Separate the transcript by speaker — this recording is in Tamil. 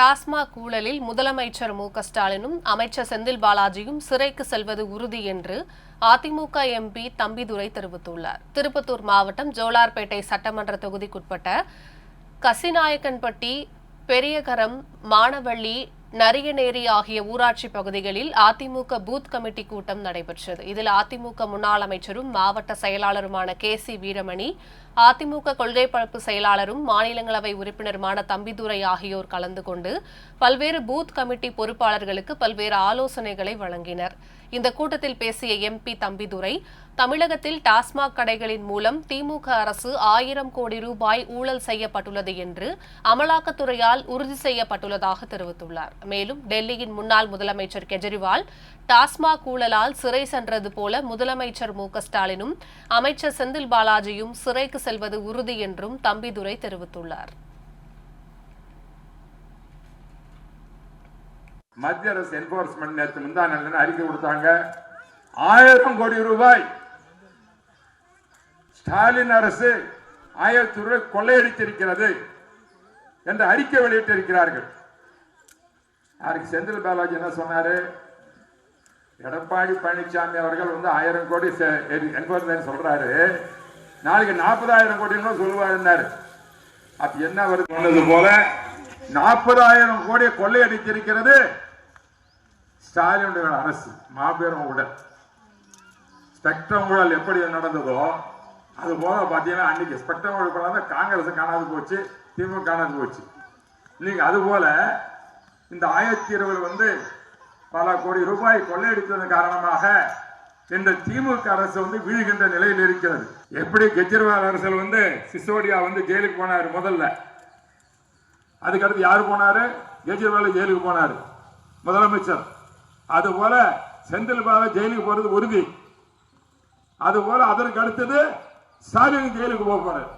Speaker 1: டாஸ்மாக் ஊழலில் முதலமைச்சர் மு ஸ்டாலினும் அமைச்சர் செந்தில் பாலாஜியும் சிறைக்கு செல்வது உறுதி என்று அதிமுக எம்பி தம்பிதுரை தெரிவித்துள்ளார். திருப்பத்தூர் மாவட்டம் ஜோலார்பேட்டை சட்டமன்ற தொகுதிக்குட்பட்ட கசிநாயக்கன்பட்டி பெரியகரம் மானவள்ளி நரியநேரி ஆகிய ஊராட்சி பகுதிகளில் அதிமுக பூத் கமிட்டி கூட்டம் நடைபெற்றது. இதில் அதிமுக முன்னாள் அமைச்சரும் மாவட்ட செயலாளருமான கே சி வீரமணி அதிமுக கொள்கை பரப்பு செயலாளரும் மாநிலங்களவை உறுப்பினருமான தம்பிதுரை ஆகியோர் கலந்து கொண்டு பல்வேறு பூத் கமிட்டி பொறுப்பாளர்களுக்கு பல்வேறு ஆலோசனைகளை வழங்கினர். இந்த கூட்டத்தில் பேசிய எம்பி தம்பிதுரை தமிழகத்தில் டாஸ்மாக் கடைகளின் மூலம் திமுக அரசு ஆயிரம் கோடி ரூபாய் ஊழல் செய்யப்பட்டுள்ளது என்று அமலாக்கத்துறையால் உறுதி செய்யப்பட்டுள்ளதாக தெரிவித்துள்ளார். மேலும் டெல்லியின் முன்னாள் முதலமைச்சர் கெஜ்ரிவால் டாஸ்மாக் ஊழலால் சிறை சென்றது போல முதலமைச்சர் மு க ஸ்டாலினும் அமைச்சர் செந்தில் பாலாஜியும் சிறைக்கு செல்வது உறுதி என்றும் தம்பிதுரை தெரிவித்துள்ளார்.
Speaker 2: மத்திய அரசு என்போர்ஸ்மெண்ட் நேற்று முந்தான அறிக்கை கொடுத்தாங்க. ஆயிரம் கோடி ரூபாய் ஸ்டாலின் அரசு ஆயிரத்தி ரூபாய் கொள்ளையடித்திருக்கிறது என்று அறிக்கை வெளியிட்டிருக்கிறார்கள். யாருக்கு செந்தில் பாலாஜி என்ன சொன்னாரு? எடப்பாடி பழனிசாமி அவர்கள் வந்து ஆயிரம் கோடி என்போர்ஸ்மெண்ட் சொல்றாரு. நாளைக்கு நாற்பதாயிரம் கோடின்னு சொல்லுவாருன்னாரு. அப்ப என்ன வருது சொன்னது போல நாற்பதாயிரம் கோடியை கொள்ளையடித்திருக்கிறது ஸ்டாலினுடைய அரசு மாபெரும் உடல். ஸ்பெக்ட்ரம் ஊழல் எப்படி நடந்ததோ அது போல பார்த்தீங்கன்னா அன்னைக்கு ஸ்பெக்ட்ரம் ஊழல் பண்ணாத காங்கிரஸ் காணாது போச்சு திமுக காணாது போச்சு. இன்னைக்கு அது போல இந்த ஆயிரத்தி இருபது வந்து பல கோடி ரூபாய் கொள்ளையடித்ததன் காரணமாக இன்று திமுக அரசு வந்து வீழ்கின்ற நிலையில் இருக்கிறது. எப்படி கெஜ்ரிவால் அரசு வந்து சிசோடியா வந்து ஜெயிலுக்கு போனார் முதல்ல? அதுக்கடுத்து யார் போனார்? கெஜ்ரிவால் ஜெயிலுக்கு போனார் முதலமைச்சர். அதுபோல செந்தில் பாலா ஜெயிலுக்கு போறது உறுதி. அதுபோல அதற்கு அடுத்தது ஸ்டாலின் ஜெயிலுக்கு போக போறாரு.